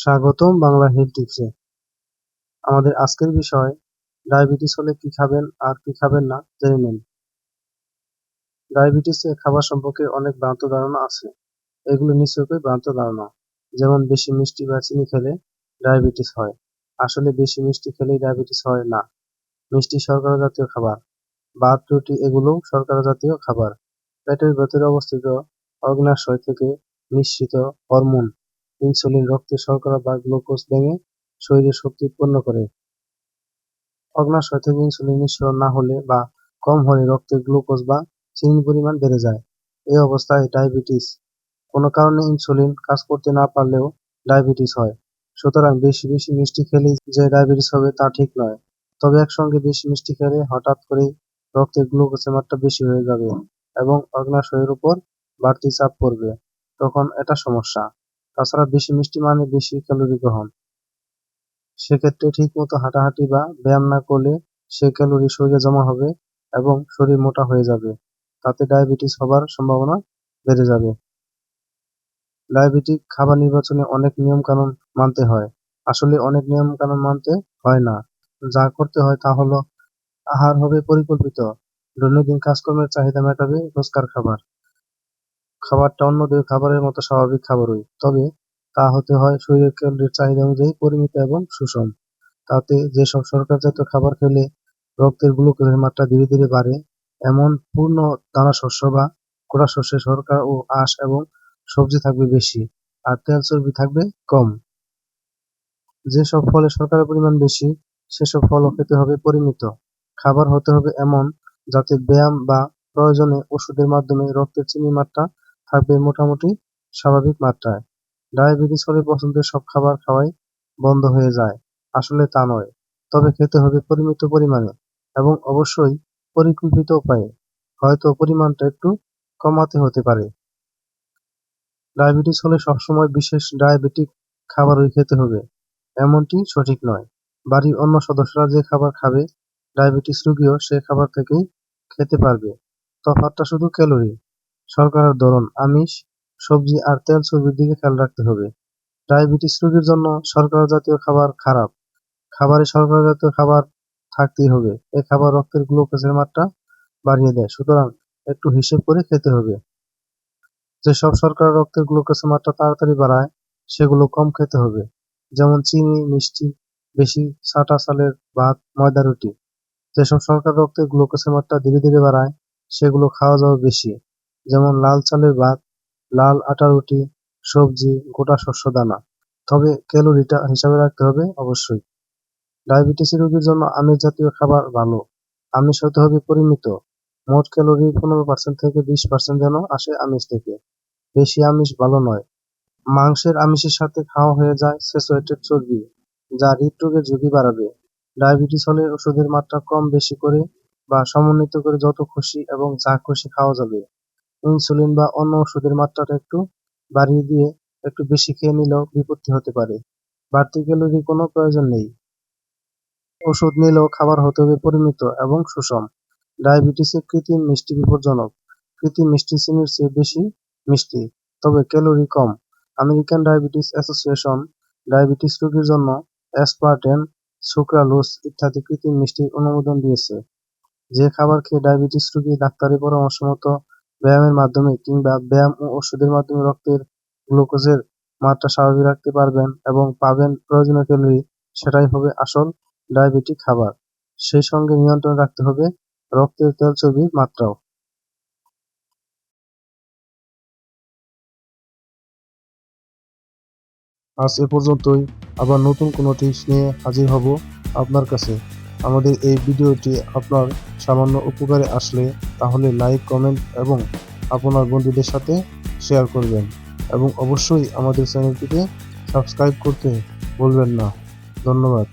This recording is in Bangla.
স্বাগতম বাংলা হেলথ টিপসে। আমাদের আজকের বিষয়, ডায়াবেটিস হলে কি খাবেন আর কি খাবেন না, জেনে নিন। ডায়াবেটিসে খাবার সম্পর্কে অনেক ভ্রান্ত ধারণা আছে। এগুলো নিশ্চয়ই ভ্রান্ত ধারণা। যেমন বেশি মিষ্টি বা চিনি খেলে ডায়াবেটিস হয়। আসলে বেশি মিষ্টি খেলেই ডায়াবেটিস হয় না। মিষ্টি শর্করা জাতীয় খাবার ভাত রুটি এগুলোও শর্করা জাতীয় খাবার। পেটের ভেতরে অবস্থিত অগ্নাশয় থেকে নিঃসৃত হরমোন ইনসুলিন, রক্তে শর্করা বা গ্লুকোজ ভেঙে শরীরে শক্তি উৎপন্ন করে। অগ্নাশয় থেকে ইনসুলিন নিঃসরণ না হলে বা কম হলে রক্তে গ্লুকোজ বা চিনির পরিমাণ বেড়ে যায়। এই অবস্থায় ডায়াবেটিস। কোনো কারণে ইনসুলিন কাজ করতে না পারলেও ডায়াবেটিস হয়। সুতরাং বেশি বেশি মিষ্টি খেলেই যে ডায়াবেটিস হবে তা ঠিক নয়। তবে একসঙ্গে বেশি মিষ্টি খেলে হঠাৎ করেই রক্তে গ্লুকোজের মাত্রা বেশি হয়ে যাবে এবং অগ্নাশয়ের উপর বাড়তি চাপ পড়বে। তখন এটা সমস্যা। তাছাড়া বেশি মিষ্টি মানে বেশি ক্যালোরি গ্রহণ। সেক্ষেত্রে ঠিকমতো হাঁটাহাঁটি বা ব্যায়াম না করলে সে ক্যালোরি শরীরে জমা হবে এবং শরীর মোটা হয়ে যাবে। তাতে ডায়াবেটিস হবার সম্ভাবনা বেড়ে যাবে। ডায়াবেটিক খাবার নির্বাচনে অনেক নিয়ম কানুন মানতে হয়। আসলে অনেক নিয়ম কানুন মানতে হয় না। যা করতে হয় তা হলো, আহার হবে পরিকল্পিত। দৈনন্দিন কাজকর্মের চাহিদা মেটাবে রোজকার খাবার। খাবারটা অন্য দুই খাবারের মতো স্বাভাবিক খাবারই। তবে তা হতে হয় শরীরের ক্যালোরির চাহিদা অনুযায়ী পরিমিত এবং সুষম। তাতে যেসব শর্করাজাত খাবার খেলে রক্তের গ্লুকোজের মাত্রা ধীরে ধীরে বাড়ে, এমন পূর্ণ দানা শস্য বা কোরা শস্যে শর্করা ও আঁশ এবং সবজি থাকবে বেশি, আর তেল চর্বি থাকবে কম। যেসব ফলে শর্করার পরিমাণ বেশি, সেসব ফলও খেতে হবে পরিমিত। খাবার হতে হবে এমন যাতে ব্যায়াম বা প্রয়োজনে ওষুধের মাধ্যমে রক্তের চিনির মাত্রা থাকবে মোটামুটি স্বাভাবিক মাত্রায়। ডায়াবেটিস হলে পছন্দের সব খাবার খাওয়াই বন্ধ হয়ে যায়। আসলে তা নয়, তবে খেতে হবে পরিমিত পরিমাণে এবং অবশ্যই পরিকল্পিত উপায়ে। হয়তো পরিমাণটা একটু কমাতে হতে পারে। ডায়াবেটিস হলে সবসময় বিশেষ ডায়াবেটিক খাবারই খেতে হবে। এমনটি সঠিক নয়। বাড়ির অন্য সদস্যরা যে খাবার খাবে, ডায়াবেটিস রোগীও সে খাবার থেকেই খেতে পারবে। তফাতটা শুধু ক্যালোরি। শর্করার ধরন আমিষ, সবজি আর তেল চর্বির দিকে খেয়াল রাখতে হবে। ডায়াবেটিস রোগীর জন্য শর্করা জাতীয় খাবার খারাপ। খাবারে শর্করা জাতীয় খাবার থাকতেই হবে। এই খাবার রক্তের গ্লুকোজের মাত্রা বাড়িয়ে দেয়। সুতরাং একটু হিসেব করে খেতে হবে। যেসব শর্করা রক্তের গ্লুকোজের মাত্রা তাড়াতাড়ি বাড়ায়, সেগুলো কম খেতে হবে। যেমন চিনি, মিষ্টি, বেশি সাটা চালের ভাত, ময়দা, রুটি। যেসব শর্করা রক্তের গ্লুকোজের মাত্রা ধীরে ধীরে বাড়ায়, সেগুলো খাওয়া যাওয়া বেশি। যেমন লাল চালের ভাত, লাল আটা রুটি, সবজি, গোটা শস্য দানা। তবে ক্যালোরিটা হিসাবে রাখতে হবে অবশ্যই। ডায়াবেটিস রোগীর জন্য আমিষ জাতীয় খাবার ভালো। আমিষ হতে হবে পরিমিত। মোট ক্যালোরি পনেরো পার্সেন্ট থেকে বিশ পার্সেন্ট যেন আসে আমিষ থেকে। বেশি আমিষ ভালো নয়। মাংসের আমিষের সাথে খাওয়া হয়ে যায় স্যাচুরেটেড চর্বি, যা হৃদরোগের ঝুঁকি বাড়াবে। ডায়াবেটিস হলে ওষুধের মাত্রা কম বেশি করে বা সমন্বিত করে যত খুশি এবং যা খুশি খাওয়া যাবে। ইনসুলিন বা অন্য ওষুধের মাত্রাটা একটু বাড়িয়ে দিয়ে একটু বেশি খেয়ে নিলেও বিপত্তি হতে পারে। বাড়তি ক্যালোরি কোনো প্রয়োজন নেই। ওষুধ নিলেও খাবার হতে হবে পরিমিত এবং সুষম। ডায়াবেটিসে কৃত্রিম মিষ্টি বিপজ্জনক। কৃত্রিম মিষ্টি চিনির চেয়ে বেশি মিষ্টি, তবে ক্যালোরি কম। আমেরিকান ডায়াবেটিস অ্যাসোসিয়েশন ডায়াবেটিস রোগীর জন্য অ্যাসপারটেন সুক্রালোস ইত্যাদি কৃত্রিম মিষ্টির অনুমোদন দিয়েছে। যে খাবার খেয়ে ডায়াবেটিস রোগী ডাক্তারের পরামর্শ মতো ব্যায়ামের মাধ্যমে কিংবা ব্যায়াম ও ওষুধের মাধ্যমে রক্তের গ্লুকোজের মাত্রা স্বাভাবিক রাখতে পারবেন এবং পাবেন প্রয়োজনীয় ক্যালোরি, সেটাই হবে আসল ডায়াবেটিক খাবার। সেই সঙ্গে নিয়ন্ত্রণ রাখতে হবে রক্তের তেল চর্বির মাত্রাও। আজ এ পর্যন্তই। আবার নতুন কোনো টিপস নিয়ে হাজির হব আপনার কাছে। আমাদের এই ভিডিওটি আপনার সামান্য উপকারে আসলে তাহলে লাইক, কমেন্ট এবং আপনার বন্ধুদের সাথে শেয়ার করবেন এবং অবশ্যই আমাদের চ্যানেলটিকে সাবস্ক্রাইব করতে ভুলবেন না। ধন্যবাদ।